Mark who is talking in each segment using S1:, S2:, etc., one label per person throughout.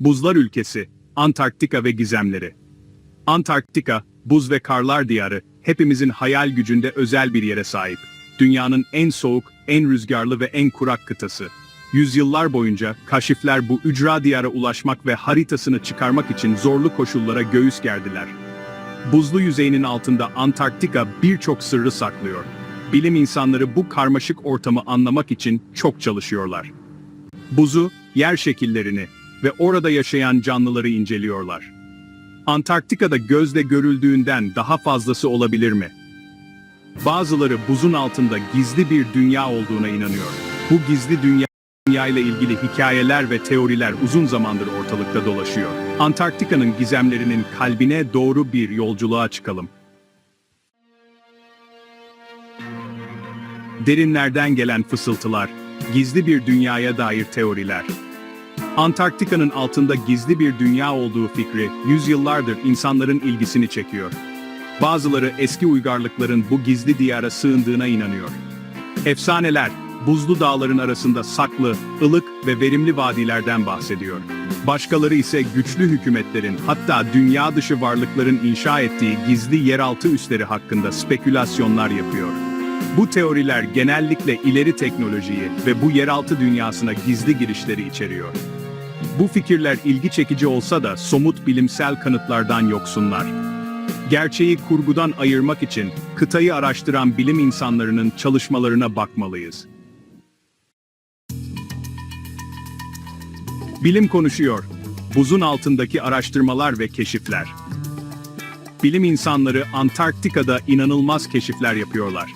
S1: Buzlar ülkesi, Antarktika ve gizemleri. Antarktika, buz ve karlar diyarı, hepimizin hayal gücünde özel bir yere sahip. Dünyanın en soğuk, en rüzgarlı ve en kurak kıtası. Yüzyıllar boyunca kaşifler bu ücra diyara ulaşmak ve haritasını çıkarmak için zorlu koşullara göğüs gerdiler. Buzlu yüzeyinin altında Antarktika birçok sırrı saklıyor. Bilim insanları bu karmaşık ortamı anlamak için çok çalışıyorlar. Buzu, yer şekillerini ve orada yaşayan canlıları inceliyorlar. Antarktika'da gözle görüldüğünden daha fazlası olabilir mi? Bazıları buzun altında gizli bir dünya olduğuna inanıyor. Bu gizli dünya ile ilgili hikayeler ve teoriler uzun zamandır ortalıkta dolaşıyor. Antarktika'nın gizemlerinin kalbine doğru bir yolculuğa çıkalım. Derinlerden gelen fısıltılar, gizli bir dünyaya dair teoriler. Antarktika'nın altında gizli bir dünya olduğu fikri yüzyıllardır insanların ilgisini çekiyor. Bazıları eski uygarlıkların bu gizli diyara sığındığına inanıyor. Efsaneler, buzlu dağların arasında saklı, ılık ve verimli vadilerden bahsediyor. Başkaları ise güçlü hükümetlerin hatta dünya dışı varlıkların inşa ettiği gizli yeraltı üsleri hakkında spekülasyonlar yapıyor. Bu teoriler genellikle ileri teknolojiyi ve bu yeraltı dünyasına gizli girişleri içeriyor. Bu fikirler ilgi çekici olsa da somut bilimsel kanıtlardan yoksunlar. Gerçeği kurgudan ayırmak için kıtayı araştıran bilim insanlarının çalışmalarına bakmalıyız. Bilim konuşuyor. Buzun altındaki araştırmalar ve keşifler. Bilim insanları Antarktika'da inanılmaz keşifler yapıyorlar.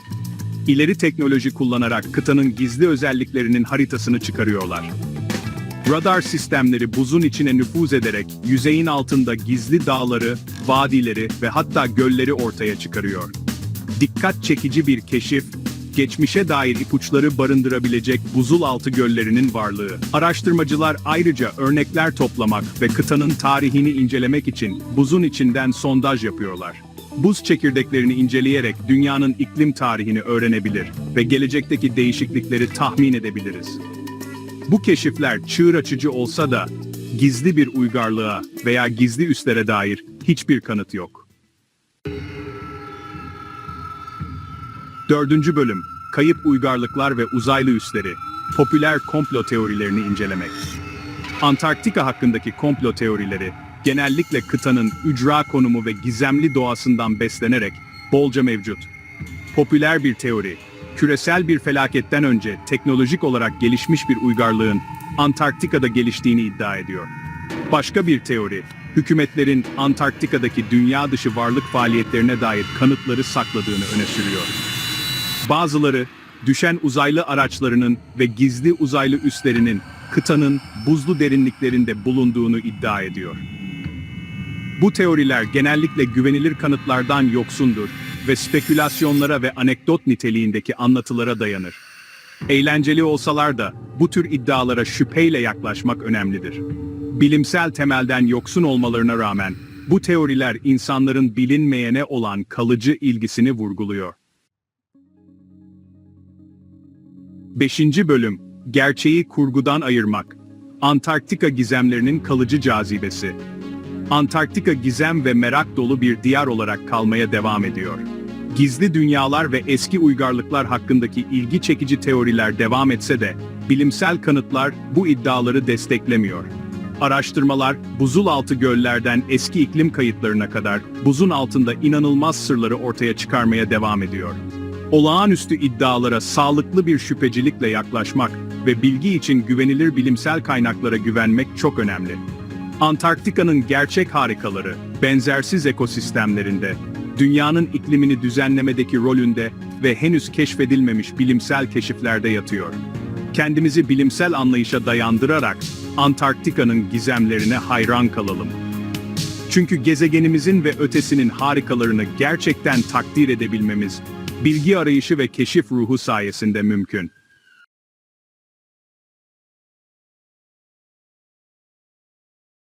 S1: İleri teknoloji kullanarak kıtanın gizli özelliklerinin haritasını çıkarıyorlar. Radar sistemleri buzun içine nüfuz ederek yüzeyin altında gizli dağları, vadileri ve hatta gölleri ortaya çıkarıyor. Dikkat çekici bir keşif, geçmişe dair ipuçları barındırabilecek buzul altı göllerinin varlığı. Araştırmacılar ayrıca örnekler toplamak ve kıtanın tarihini incelemek için buzun içinden sondaj yapıyorlar. Buz çekirdeklerini inceleyerek dünyanın iklim tarihini öğrenebilir ve gelecekteki değişiklikleri tahmin edebiliriz. Bu keşifler çığır açıcı olsa da gizli bir uygarlığa veya gizli üslere dair hiçbir kanıt yok. Dördüncü bölüm, Kayıp Uygarlıklar ve Uzaylı Üsleri, popüler komplo teorilerini incelemek. Antarktika hakkındaki komplo teorileri, genellikle kıtanın ücra konumu ve gizemli doğasından beslenerek bolca mevcut. Popüler bir teori, küresel bir felaketten önce teknolojik olarak gelişmiş bir uygarlığın Antarktika'da geliştiğini iddia ediyor. Başka bir teori, hükümetlerin Antarktika'daki dünya dışı varlık faaliyetlerine dair kanıtları sakladığını öne sürüyor. Bazıları, düşen uzaylı araçlarının ve gizli uzaylı üslerinin kıtanın buzlu derinliklerinde bulunduğunu iddia ediyor. Bu teoriler genellikle güvenilir kanıtlardan yoksundur ve spekülasyonlara ve anekdot niteliğindeki anlatılara dayanır. Eğlenceli olsalar da bu tür iddialara şüpheyle yaklaşmak önemlidir. Bilimsel temelden yoksun olmalarına rağmen bu teoriler insanların bilinmeyene olan kalıcı ilgisini vurguluyor. 5. Bölüm Gerçeği kurgudan ayırmak Antarktika gizemlerinin kalıcı cazibesi Antarktika gizem ve merak dolu bir diyar olarak kalmaya devam ediyor. Gizli dünyalar ve eski uygarlıklar hakkındaki ilgi çekici teoriler devam etse de, bilimsel kanıtlar bu iddiaları desteklemiyor. Araştırmalar, buzul altı göllerden eski iklim kayıtlarına kadar buzun altında inanılmaz sırları ortaya çıkarmaya devam ediyor. Olağanüstü iddialara sağlıklı bir şüphecilikle yaklaşmak ve bilgi için güvenilir bilimsel kaynaklara güvenmek çok önemli. Antarktika'nın gerçek harikaları, benzersiz ekosistemlerinde, dünyanın iklimini düzenlemedeki rolünde ve henüz keşfedilmemiş bilimsel keşiflerde yatıyor. Kendimizi bilimsel anlayışa dayandırarak Antarktika'nın gizemlerine hayran kalalım. Çünkü gezegenimizin ve ötesinin harikalarını gerçekten takdir edebilmemiz, bilgi arayışı ve keşif ruhu sayesinde mümkün.